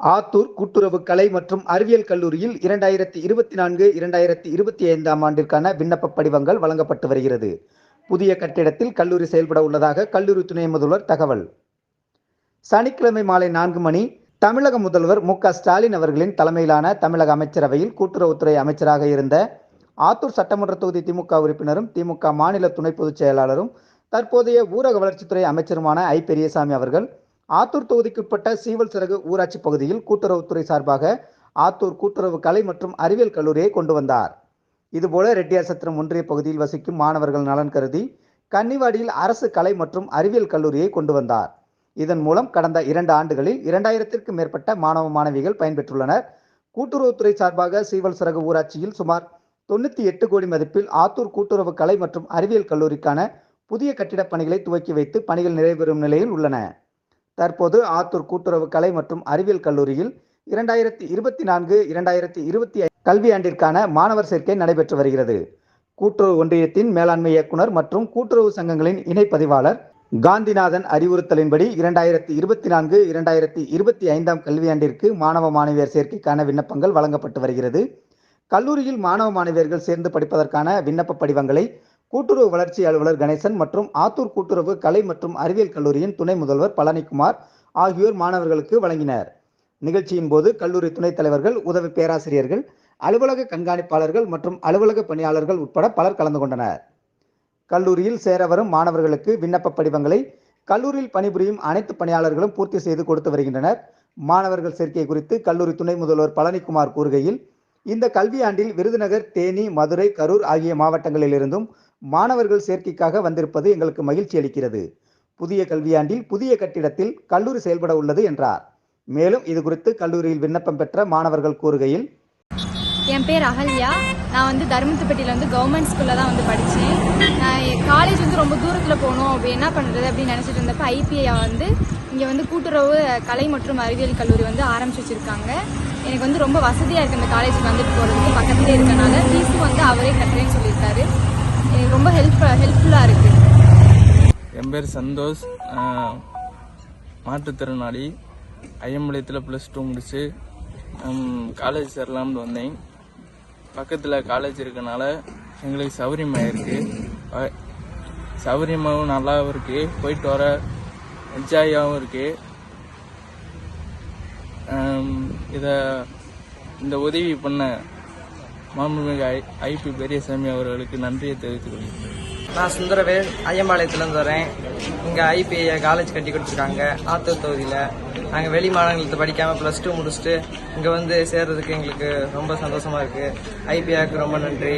ஆத்தூர் கூட்டுறவு கலை மற்றும் அறிவியல் கல்லூரியில் இரண்டாயிரத்தி இருபத்தி நான்கு இரண்டாயிரத்தி இருபத்தி ஐந்தாம் ஆண்டிற்கான விண்ணப்ப படிவங்கள் வழங்கப்பட்டு வருகிறது. புதிய கட்டிடத்தில் கல்லூரி செயல்பட உள்ளதாக கல்லூரி துணை முதல்வர் தகவல். சனிக்கிழமை மாலை நான்கு மணி தமிழக முதல்வர் மு ஸ்டாலின் அவர்களின் தலைமையிலான தமிழக அமைச்சரவையில் கூட்டுறவுத்துறை அமைச்சராக இருந்த ஆத்தூர் சட்டமன்ற தொகுதி திமுக உறுப்பினரும் திமுக மாநில துணை பொதுச் செயலாளரும் தற்போதைய ஊரக வளர்ச்சித்துறை அமைச்சருமான ஐ. பெரியசாமி அவர்கள் ஆத்தூர் தொகுதிக்குட்பட்ட சீவல் சிறகு ஊராட்சி பகுதியில் கூட்டுறவுத்துறை சார்பாக ஆத்தூர் கூட்டுறவு கலை மற்றும் அறிவியல் கல்லூரியை கொண்டு வந்தார். இதுபோல ரெட்டியார் சத்திரம் ஒன்றிய பகுதியில் வசிக்கும் மாணவர்கள் நலன் கருதி கன்னிவாடியில் அரசு கலை மற்றும் அறிவியல் கல்லூரியை கொண்டு வந்தார். இதன் மூலம் கடந்த இரண்டு ஆண்டுகளில் இரண்டாயிரத்திற்கும் மேற்பட்ட மாணவ மாணவிகள் பயன்பெற்றுள்ளனர். கூட்டுறவுத்துறை சார்பாக சீவல் சிறகு ஊராட்சியில் சுமார் தொண்ணூற்றி எட்டு கோடி மதிப்பில் ஆத்தூர் கூட்டுறவு கலை மற்றும் அறிவியல் கல்லூரிக்கான புதிய கட்டிடப் பணிகளை துவக்கி வைத்து பணிகள் நிறைவேறும் நிலையில் உள்ளன. தற்போது ஆத்தூர் கூட்டுறவு கலை மற்றும் அறிவியல் கல்லூரியில் இரண்டாயிரத்தி இருபத்தி நான்கு இரண்டாயிரத்தி இருபத்தி கல்வியாண்டிற்கான மாணவர் சேர்க்கை நடைபெற்று வருகிறது. கூட்டுறவு ஒன்றியத்தின் மேலாண்மை இயக்குனர் மற்றும் கூட்டுறவு சங்கங்களின் இணைப்பதிவாளர் காந்திநாதன் அறிவுறுத்தலின்படி இரண்டாயிரத்தி இருபத்தி நான்கு இரண்டாயிரத்தி இருபத்தி ஐந்தாம் கல்வியாண்டிற்கு மாணவ மாணவியர் சேர்க்கைக்கான விண்ணப்பங்கள் வழங்கப்பட்டு வருகிறது. கல்லூரியில் மாணவ மாணவியர்கள் சேர்ந்து படிப்பதற்கான விண்ணப்ப படிவங்களை கூட்டுறவு வளர்ச்சி அலுவலர் கணேசன் மற்றும் ஆத்தூர் கூட்டுறவு கலை மற்றும் அறிவியல் கல்லூரியின் துணை முதல்வர் பழனிக்குமார் ஆகியோர் மாணவர்களுக்கு வழங்கினர். நிகழ்ச்சியின் போது கல்லூரி துணைத் தலைவர்கள் உதவி பேராசிரியர்கள் அலுவலக கண்காணிப்பாளர்கள் மற்றும் அலுவலக பணியாளர்கள் உட்பட பலர் கலந்து கொண்டனர். கல்லூரியில் சேர வரும் மாணவர்களுக்கு விண்ணப்ப படிவங்களை கல்லூரியில் பணிபுரியும் அனைத்து பணியாளர்களும் பூர்த்தி செய்து கொடுத்து வருகின்றனர். மாணவர்கள் சேர்க்கை குறித்து கல்லூரி துணை முதல்வர் பழனிக்குமார் கூறுகையில் இந்த கல்வியாண்டில் விருதுநகர் தேனி மதுரை கரூர் ஆகிய மாவட்டங்களிலிருந்தும் மாணவர்கள் சேர்க்கைக்காக வந்திருப்பது எங்களுக்கு மகிழ்ச்சி அளிக்கிறது. புதிய கல்வியாண்டில் புதிய கட்டிடத்தில் கல்லூரி செயல்பட உள்ளது என்றார். மேலும் இது குறித்து கல்லூரியில் விண்ணப்பம் பெற்ற மாணவர்கள் கூறுகையில் என் பேர் அகல்யா. நான் வந்து தருமத்துப்பட்டியில் வந்து கவர்மெண்ட் ஸ்கூலில் தான் வந்து படித்தேன் நான் காலேஜ் வந்து ரொம்ப தூரத்தில் போகணும். அப்படி என்ன பண்ணுறது அப்படின்னு நினச்சிட்டு இருந்தப்ப ஐபிஐ வந்து இங்கே வந்து கூட்டுறவு கலை மற்றும் அறிவியல் கல்லூரி வந்து ஆரம்பிச்சு வச்சுருக்காங்க. எனக்கு வந்து ரொம்ப வசதியாக இருக்குது இந்த காலேஜுக்கு வந்துட்டு போகிறதுக்கு பக்கத்துலேயே இருக்கனால ஃபீஸும் வந்து அவரே கட்டுறேன்னு சொல்லியிருக்காரு. எனக்கு ரொம்ப ஹெல்ப் ஹெல்ப்ஃபுல்லாக இருக்குது என் பேர் சந்தோஷ். மாற்றுத்திறனாளி. ஐயம்பாளையத்தில் ப்ளஸ் டூ முடிச்சு காலேஜ் சேரலாம்னு வந்தேன். பக்கத்தில் காலேஜ் இருக்கனால எங்களுக்கு சௌரியமாக இருக்குது சௌரியமாகவும் நல்லாவும் இருக்குது போயிட்டு வர என்ஜாயாகவும் இருக்குது இதை இந்த உதவி பண்ண மாண்புமிகு ஐ ஐபி பெரியசாமி அவர்களுக்கு நன்றியை தெரிவித்துக் கொள்கிறேன். நான் சுந்தரவேல் ஐயம்பாளையத்துலேருந்து வரேன். இங்கே ஐபிஐ காலேஜ் கட்டி கொடுத்துருக்காங்க. ஆத்தூர் தொகுதியில். நாங்கள் வெளி மாநிலத்தை படிக்காமல் ப்ளஸ் டூ முடிச்சுட்டு இங்கே வந்து சேர்றதுக்கு எங்களுக்கு ரொம்ப சந்தோஷமாக இருக்குது ஐபிஐக்கு ரொம்ப நன்றி.